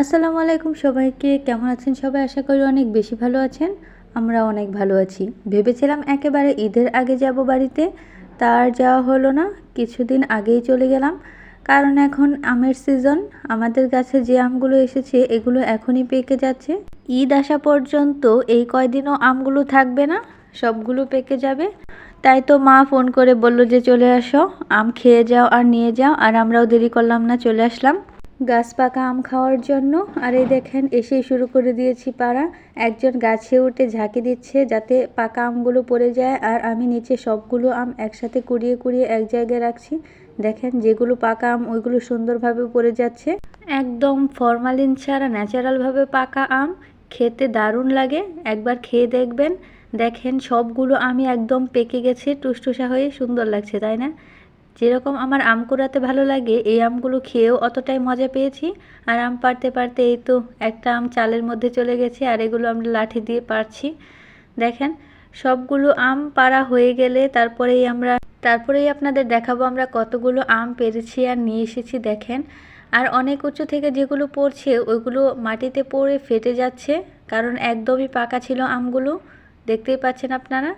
আসসালামু আলাইকুম সবাইকে। কেমন আছেন সবাই? আশা করি অনেক বেশি ভালো আছেন। আমরা অনেক ভালো আছি। ভেবেছিলাম একেবারে ঈদের আগে যাব বাড়িতে। তার যাওয়া হলো না। কিছুদিন আগেই চলে গেলাম। কারণ এখন আমের সিজন আমাদের কাছে যে আমগুলো এসেছে, এগুলো এখনই পেকে যাচ্ছে। ঈদ আসা পর্যন্ত এই কয়দিনও আমগুলো থাকবে না। সবগুলো পেকে যাবে। তাই তো মা ফোন করে বলল যে চলে আসো। আম খেয়ে যাও আর নিয়ে যাও। আর আমরাও দেরি করলাম না, চলে আসলাম। গাছ পাকা আম খাওয়ার জন্য। আর এই দেখেন, এসেই শুরু করে দিয়েছি পাড়া। একজন গাছে উঠে ঝাঁকি দিচ্ছে যাতে পাকা আমগুলো পড়ে যায়। আর আমি নিচে সবগুলো আম একসাথে কুড়িয়ে কুড়িয়ে এক জায়গায় রাখছি। দেখেন, যেগুলো পাকা আম, ওইগুলো সুন্দরভাবে পড়ে যাচ্ছে। একদম ফরমালিন ছাড়া ন্যাচারালভাবে পাকা আম। খেতে দারুণ লাগে। একবার খেয়ে দেখবেন। দেখেন, সবগুলো আমি একদম পেকে গেছে, টুসটুসা হয়ে সুন্দর লাগছে, তাই না? যেরকম আমার আম কুড়াতে ভালো লাগে, এই আমগুলো খেয়েও অতটাই মজা পেয়েছি। আর আম পারতে পারতে এই তো একটা আম চালের মধ্যে চলে গেছে, আর এগুলো আমরা লাঠি দিয়ে পারছি দেখেন, সবগুলো আম পাড়া হয়ে গেলে তারপরেই আমরা, তারপরেই আপনাদের দেখাবো আমরা কতগুলো আম পেরেছি আর নিয়ে এসেছি, দেখেন। আর অনেক উঁচু থেকে যেগুলো পড়ছে, ওইগুলো মাটিতে পড়ে ফেটে যাচ্ছে, কারণ একদমই পাকা ছিল আমগুলো। দেখতেই পাচ্ছেন আপনারা?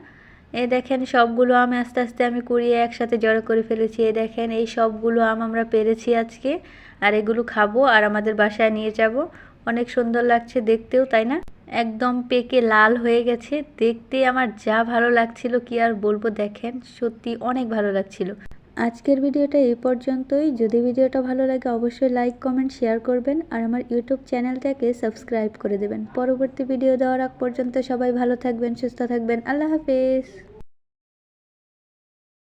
এই দেখেন, সবগুলো আম আস্তে আস্তে আমি কুড়িয়ে একসাথে জড়ো করে ফেলেছি। এই দেখেন, এই সবগুলো আম আমরা পেরেছি আজকে। আর এগুলো খাব আর আমাদের বাসায় নিয়ে যাব। অনেক সুন্দর লাগছে দেখতেও, তাই না? একদম পেকে লাল হয়ে গেছে। দেখতে আমার যা ভালো লাগছিল, কি আর বলব, দেখেন, সত্যি অনেক ভালো লাগছিল। আজকের ভিডিওটা এই পর্যন্তই। যদি ভিডিওটা ভালো লাগে, অবশ্যই লাইক কমেন্ট শেয়ার করবেন আর আমার ইউটিউব চ্যানেলটাকে সাবস্ক্রাইব করে দেবেন। পরবর্তী ভিডিও দেওয়ার আগ পর্যন্ত সবাই ভালো থাকবেন, সুস্থ থাকবেন। আল্লাহ হাফেজ।